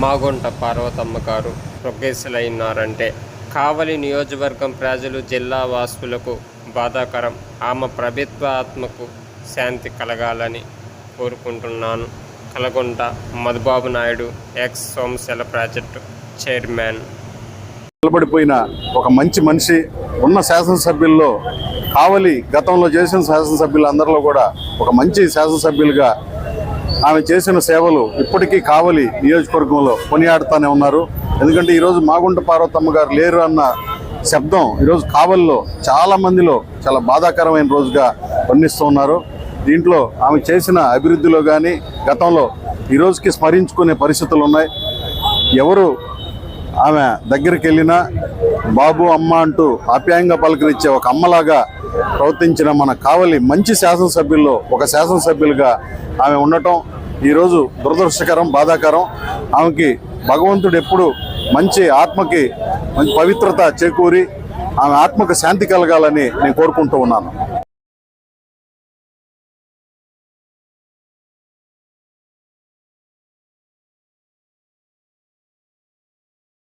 మాగుంట పార్వతమ్మ గారు ప్రొగేసులైనారంటే కావలి నియోజకవర్గం ప్రజలు జిల్లా వాసులకు బాధాకరం. ఆమె ప్రభుత్వ ఆత్మకు శాంతి కలగాలని కోరుకుంటున్నాను. Kalagunta Madhubabu Naidu ex Somasila project chairman. నిలబడిపోయిన ఒక మంచి మనిషి ఉన్న శాసనసభ్యుల్లో కావలి గతంలో చేసిన శాసనసభ్యులు అందరిలో కూడా ఒక మంచి శాసనసభ్యులుగా ఆమె చేసిన సేవలు ఇప్పటికీ కావలి నియోజకవర్గంలో కొనియాడుతూనే ఉన్నారు. ఎందుకంటే ఈరోజు మాగుంట పార్వతమ్మ గారు లేరు అన్న శబ్దం ఈరోజు కావలిలో చాలా మందిలో చాలా బాధాకరమైన రోజుగా వర్ణిస్తూ ఉన్నారు. దీంట్లో ఆమె చేసిన అభివృద్ధిలో కానీ గతంలో ఈ రోజుకి స్మరించుకునే పరిస్థితులు ఉన్నాయి. ఎవరు ఆమె దగ్గరికి వెళ్ళినా బాబు అమ్మ అంటూ ఆప్యాయంగా పలకరించే ఒక అమ్మలాగా ప్రవర్తించిన మన కావలి మంచి శాసనసభ్యుల్లో ఒక శాసనసభ్యులుగా ఆమె ఉండటం ఈరోజు దురదృష్టకరం బాధాకరం. ఆమెకి భగవంతుడు ఎప్పుడు మంచి ఆత్మకి మంచి పవిత్రత చేకూరి ఆమె ఆత్మకు శాంతి కలగాలని నేను కోరుకుంటూ ఉన్నాను.